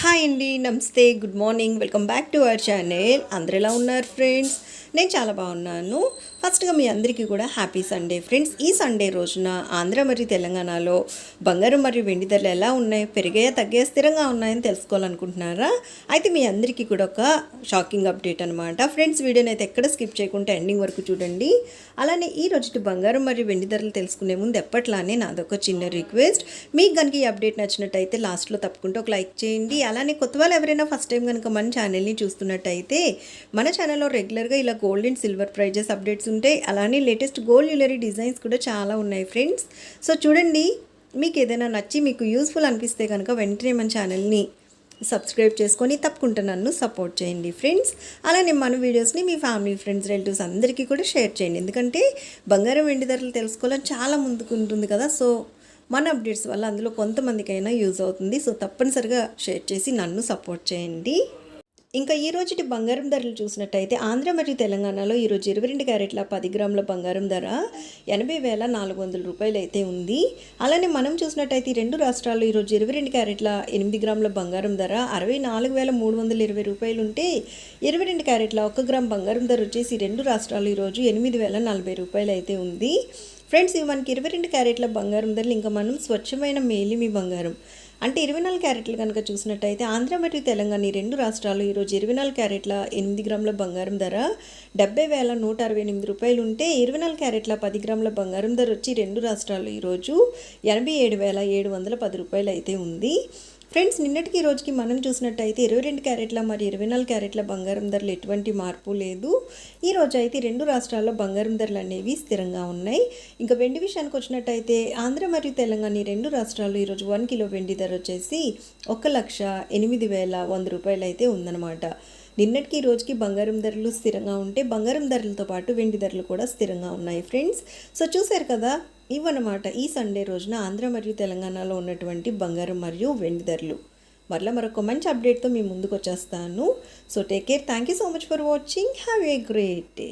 Hi అండి నమస్తే good morning welcome back to our channel. అందరు ఎలా ఉన్నారు ఫ్రెండ్స్? నేను చాలా బాగున్నాను. ఫస్ట్గా మీ అందరికీ కూడా హ్యాపీ సండే ఫ్రెండ్స్. ఈ సండే రోజున ఆంధ్ర మరియు తెలంగాణలో బంగారం మరియు వెండి ధరలు ఎలా ఉన్నాయి పెరిగాయా తగ్గాయా స్థిరంగా ఉన్నాయని తెలుసుకోవాలనుకుంటున్నారా? అయితే మీ అందరికీ కూడా ఒక షాకింగ్ అప్డేట్ అనమాట ఫ్రెండ్స్ వీడియోని అయితే ఎక్కడ స్కిప్ చేయకుండా ఎండింగ్ వరకు చూడండి. అలానే ఈ రోజు బంగారం మరియు వెండి ధరలు తెలుసుకునే ముందు ఎప్పట్లానే నాదొక చిన్న రిక్వెస్ట్. మీకు కనుక ఈ అప్డేట్ నచ్చినట్టయితే లాస్ట్లో తప్పకుండా ఒక లైక్ చేయండి. అలానే కొత్త వాళ్ళు ఎవరైనా ఫస్ట్ టైం కనుక మన ఛానల్ని చూస్తున్నట్టయితే మన ఛానల్లో రెగ్యులర్గా ఇలా gold and silver prices updates ఉంటాయి అలానే లేటెస్ట్ గోల్డ్ జ్యువెలరీ డిజైన్స్ కూడా చాలా ఉన్నాయి ఫ్రెండ్స్ సో చూడండి మీకు ఏదైనా నచ్చి మీకు యూస్ఫుల్ అనిపిస్తే కనుక వెంటనే మన ఛానల్ని సబ్స్క్రైబ్ చేసుకొని తప్పకుండా నన్ను సపోర్ట్ చేయండి ఫ్రెండ్స్ అలానే మన వీడియోస్ని మీ ఫ్యామిలీ ఫ్రెండ్స్ రిలేటివ్స్ అందరికీ కూడా షేర్ చేయండి. ఎందుకంటే బంగారం వెండి ధరలు తెలుసుకోవాలని చాలా ముందుకు ఉంటుంది కదా. సో మన అప్డేట్స్ వల్ల అందులో కొంతమందికైనా యూజ్ అవుతుంది. సో తప్పనిసరిగా షేర్ చేసి నన్ను సపోర్ట్ చేయండి. ఇంకా ఈ రోజుటి బంగారం ధరలు చూసినట్టయితే ఆంధ్ర మరియు తెలంగాణలో ఈరోజు ఇరవై రెండు క్యారెట్ల పది గ్రాముల బంగారం ధర ఎనభై వేల నాలుగు వందల రూపాయలు అయితే ఉంది. అలానే మనం చూసినట్టయితే ఈ రెండు రాష్ట్రాల్లో ఈరోజు ఇరవై రెండు క్యారెట్ల ఎనిమిది గ్రాముల బంగారం ధర అరవై నాలుగు వేల మూడు వందల ఇరవై రూపాయలు ఉంటే ఇరవై రెండు క్యారెట్ల ఒక గ్రామ్ బంగారం ధర వచ్చేసి రెండు రాష్ట్రాలు ఈరోజు ఎనిమిది వేల నలభై రూపాయలు అయితే ఉంది. ఫ్రెండ్స్ ఇవి మనకి ఇరవై రెండు క్యారెట్ల బంగారం ధరలు. ఇంకా మనం స్వచ్ఛమైన మేలిమి బంగారం. అంటే ఇరవై నాలుగు క్యారెట్లు కనుక చూసినట్టయితే ఆంధ్ర మరియు తెలంగాణ ఈ రెండు రాష్ట్రాలు ఈరోజు ఇరవై నాలుగు క్యారెట్ల ఎనిమిది గ్రాముల బంగారం ధర డెబ్బై వేల నూట అరవై ఎనిమిది రూపాయలు ఉంటే ఇరవై నాలుగు క్యారెట్ల పది గ్రాముల బంగారం ధర వచ్చి రెండు రాష్ట్రాలు ఈరోజు ఎనభై ఏడు వేల ఏడు వందల పది రూపాయలు అయితే ఉంది. ఫ్రెండ్స్ నిన్నటికి ఈ రోజుకి మనం చూసినట్టయితే ఇరవై రెండు క్యారెట్ల మరి ఇరవై నాలుగు క్యారెట్ల బంగారం ధరలు ఎటువంటి మార్పు లేదు. ఈ రోజు అయితే రెండు రాష్ట్రాల్లో బంగారం ధరలు అనేవి స్థిరంగా ఉన్నాయి. ఇంకా వెండి విషయానికి వచ్చినట్టయితే ఆంధ్ర మరియు తెలంగాణ రెండు రాష్ట్రాల్లో ఈరోజు వన్ కిలో వెండి ధర వచ్చేసి ఒక లక్ష ఎనిమిది వేల వంద రూపాయలు అయితే ఉందన్నమాట. నిన్నటికి ఈ రోజుకి బంగారం ధరలు స్థిరంగా ఉంటే బంగారం ధరలతో పాటు వెండి ధరలు కూడా స్థిరంగా ఉన్నాయి ఫ్రెండ్స్. సో చూశారు కదా ఇవన్నమాట ఈ సండే రోజున ఆంధ్ర మరియు తెలంగాణలో ఉన్నటువంటి బంగారం మరియు వెండి ధరలు. మరలా మరొక మంచి అప్డేట్తో మీ ముందుకు వచ్చేస్తాను. So take care thank you so much for watching have a great day